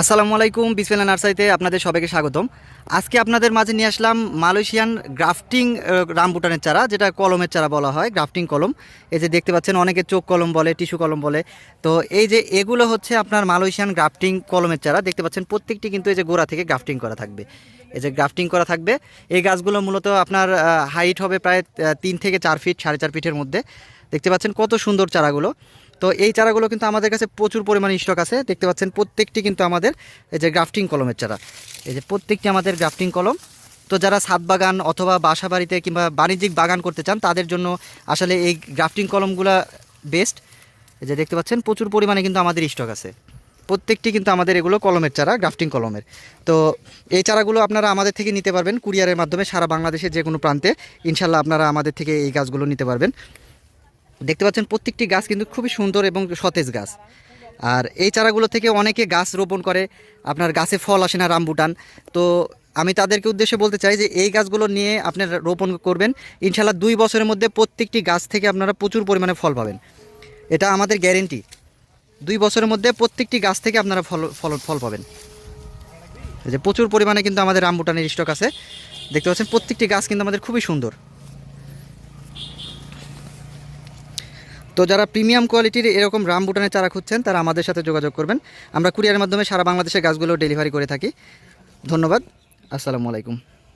আসসালামু আলাইকুম বিসমিল্লা নার্সারিতে আপনাদের সবাইকে স্বাগতম। আজকে আপনাদের মাঝে নিয়ে আসলাম মালয়েশিয়ান গ্রাফটিং রামবুটানের চারা, যেটা কলমের চারা বলা হয়, গ্রাফটিং কলম। এই যে দেখতে পাচ্ছেন, অনেকে চোখ কলম বলে, টিস্যু কলম বলে। তো এই যে এগুলো হচ্ছে আপনার মালয়েশিয়ান গ্রাফটিং কলমের চারা। দেখতে পাচ্ছেন, প্রত্যেকটি কিন্তু এই যে গোড়া থেকে গ্রাফটিং করা থাকবে। এই যে গ্রাফটিং করা থাকবে। এই গাছগুলো মূলত আপনার হাইট হবে প্রায় তিন থেকে চার ফিট সাড়ে চার ফিটের মধ্যে। দেখতে পাচ্ছেন কত সুন্দর চারাগুলো। তো এই চারাগুলো কিন্তু আমাদের কাছে প্রচুর পরিমাণে স্টক আছে। দেখতে পাচ্ছেন প্রত্যেকটি কিন্তু আমাদের এই যে গ্রাফটিং কলমের চারা। এই যে প্রত্যেকটি আমাদের গ্রাফটিং কলম। তো যারা ছাদ বাগান অথবা বাসা বাড়িতে কিংবা বাণিজ্যিক বাগান করতে চান, তাদের জন্য আসলে এই গ্রাফটিং কলমগুলো বেস্ট যে দেখতে পাচ্ছেন প্রচুর পরিমাণে কিন্তু আমাদের স্টক আছে। প্রত্যেকটি কিন্তু আমাদের এগুলো কলমের চারা গ্রাফটিং কলমের। তো এই চারাগুলো আপনারা আমাদের থেকে নিতে পারবেন। কুরিয়ারের মাধ্যমে সারা বাংলাদেশের যে কোনো প্রান্তে। ইনশাল্লাহ আপনারা আমাদের থেকে এই গাছগুলো নিতে পারবেন। দেখতে পাচ্ছেন প্রত্যেকটি গাছ কিন্তু খুবই সুন্দর এবং সতেজ গাছ। আর এই চারাগুলো থেকে অনেকে গাছ রোপণ করে, আপনার গাছে ফল আসে না রামবুটান। তো আমি তাদেরকে উদ্দেশ্যে বলতে চাই যে এই গাছগুলো নিয়ে আপনারা রোপণ করবেন ইনশাল্লাহ দুই বছরের মধ্যে প্রত্যেকটি গাছ থেকে আপনারা প্রচুর পরিমাণে ফল পাবেন। এটা আমাদের গ্যারেন্টি। দুই বছরের মধ্যে প্রত্যেকটি গাছ থেকে আপনারা ফল ফল ফল পাবেন। যে প্রচুর পরিমাণে কিন্তু আমাদের রামবুটানের স্টক আছে। দেখতে পাচ্ছেন প্রত্যেকটি গাছ কিন্তু আমাদের খুবই সুন্দর। তো যারা প্রিমিয়াম কোয়ালিটির এরকম রাম রামবুটানের চারা খুঁজছেন, তারা আমাদের সাথে যোগাযোগ করবেন। আমরা কুরিয়ারের মাধ্যমে সারা বাংলাদেশের গাছগুলো ডেলিভারি করে থাকি। ধন্যবাদ। আসসালামু আলাইকুম।